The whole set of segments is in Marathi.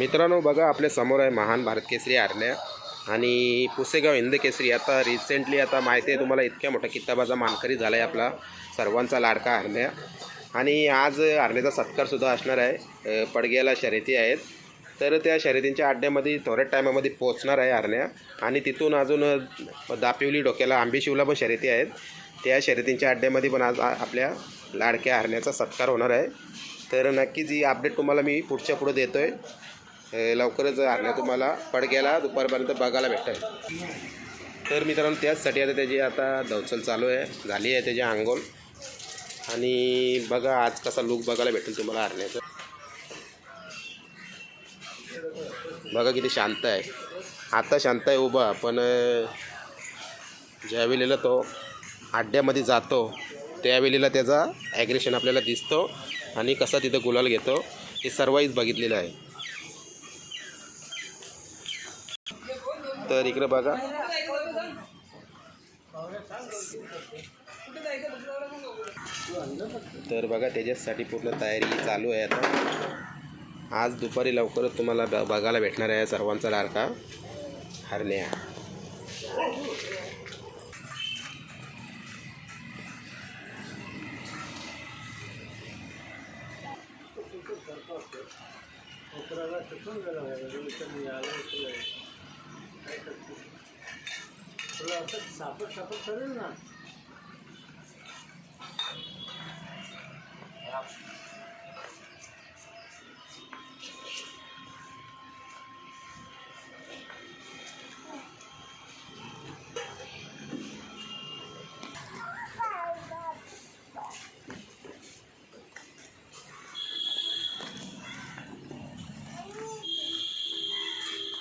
मित्रांनो बघा आपल्यासमोर आहे महान भारत केसरी आरण्या आणि पुसेगाव हिंद केसरी. आता रिसेंटली आता माहिती आहे तुम्हाला इतक्या मोठ्या किताबाचा मानकरी झाला आहे आपला सर्वांचा लाडका हरण्या आणि आज हरण्याचा सत्कारसुद्धा असणार आहे. पडग्याला शर्यती आहेत. तर त्या शर्यतींच्या अड्ड्यामध्ये थोड्या टायमामध्ये पोहोचणार आहे आरण्या. आणि तिथून अजून दापिवली डोक्याला आंबेशिवला पण शर्यती आहेत. त्या शर्यतींच्या अड्ड्यामध्ये पण आज आपल्या लाडक्या हरण्याचा सत्कार होणार आहे. तर नक्कीच ही अपडेट तुम्हाला मी पुढच्या पुढे देतो आहे लवकरच हरण्या तुम्हाला पडक्याला दुपारपर्यंत बघायला भेटेल तर मित्रांनो त्याचसाठी आता त्याची आता दवचल चालू आहे. झाली आहे त्याची आंघोळ. आणि बघा आज कसा लुक बघायला भेटेल तुम्हाला हरण्याचं बघा किती शांत आहे. आता शांत आहे उभा पण ज्या वेळेला तो अड्ड्यामध्ये जातो त्यावेळेला त्याचा ॲग्रेशन आपल्याला दिसतो आणि कसा तिथं गुलाल घेतो हे सर्वच बघितलेलं आहे. तर इकडे बघा. तर बघा त्याच्यासाठी पूर्ण तयारी चालू आहे आता. आज दुपारी लवकरच तुम्हाला ब- बघायला भेटणार आहे सर्वांचा लाडका हरण्या. Burası sapır sapır sarılma.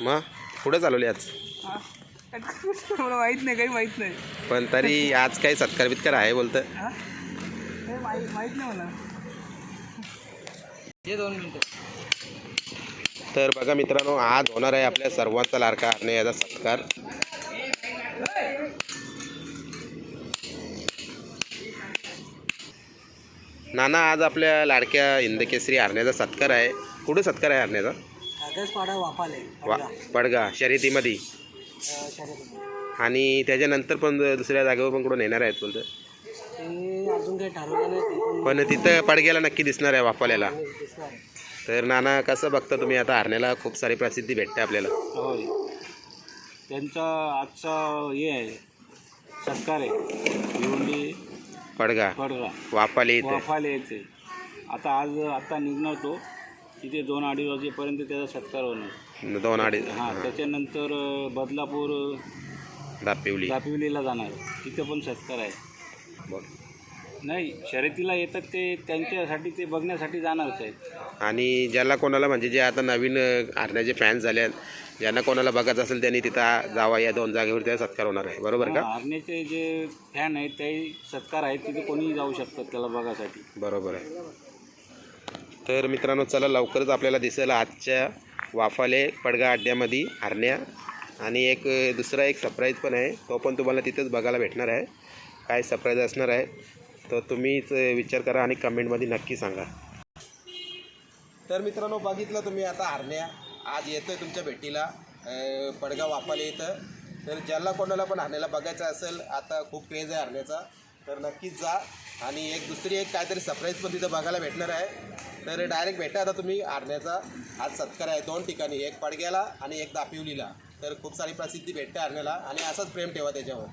Ma? पुढे चालवली आज. हा? मला माहीत नाही काही माहीत नाही. पण तरी आज काही सत्कार बित्कार आहे बोलतं. हा? माहीत नाही मला. हे दोन मिनिटं. तर बघा मित्रांनो आज होणार आहे आपल्या सर्वांचा लाडका हरणे याचा सत्कार. नाना आज आपल्या लाडक्या हिंदकेसरी हरण्याचा सत्कार आहे. कुठे सत्कार आहे हरण्याचा पाडा वापाले वा पडगा. शर्यतीमध्ये. आणि त्याच्यानंतर पण दुसऱ्या जागेवर पण कुठून येणार आहेत बोलतं ते अजून काही ठरवलं नाही ते पण तिथं पडग्याला नक्की दिसणार आहे वापाल्याला पण दिसणार आहे. तर नाना कसं बघता तुम्ही आता हरण्याला? खूप सारी प्रसिद्धी भेटते आपल्याला. होय. त्यांचा आजचा हे आहे सत्कार आहे. भिवंडी पडगा. पडगा. वापाले इथे. वाफाले यायचे आता आज आता निघणार तो. तिथे दोन अडीच वाजेपर्यंत त्याचा सत्कार होणार. दोन अडीच. हां त्याच्यानंतर अं, बदलापूर दापिवली. दापिवलीला जाणार. तिथे पण सत्कार आहे. बरं. नाही शर्यतीला येतात ते त्यांच्यासाठी ते बघण्यासाठी जाणारच आहेत. आणि ज्याला कोणाला म्हणजे जे आता नवीन हरण्याचे फॅन्स झाले आहेत ज्यांना कोणाला बघायचं असेल त्यांनी तिथं जावा या दोन जागेवर त्या सत्कार होणार आहे. बरोबर का? हरण्याचे जे फॅन आहेत ते सत्कार आहेत तिथे कोणीही जाऊ शकतात त्याला बघासाठी बरोबर आहे. तर मित्रांनो चला लवकरच आपल्याला दिसेल आजच्या वाफाले पडगा अड्ड्यामध्ये हरण्या. आणि एक दुसरा एक सरप्राईज पण आहे. तो पण तुम्हाला तिथेच बघायला भेटणार आहे. काय सरप्राईज असणार आहे तर तुम्हीच विचार करा आणि कमेंटमध्ये नक्की सांगा. तर मित्रांनो बघितलं तुम्ही आता हरण्या. आज येतोय तुमच्या भेटीला पडगा वाफाले इथं. तर ज्याला कोणाला पण हरण्याला बघायचं असेल आता खूप क्रेज आहे हरण्याचा. तर नक्कीच जा. आणि एक दुसरी एक काहीतरी सरप्राईज पण तिथं बघायला भेटणार आहे. तर डायरेक्ट भेटा आता तुम्ही आरण्याचा. आज सत्कार आहे दोन ठिकाणी एक पडग्याला आणि एक दापिवलीला तर खूप सारी प्रसिद्धी भेटते आरण्याला. आणि असंच प्रेम ठेवा त्याच्यावर.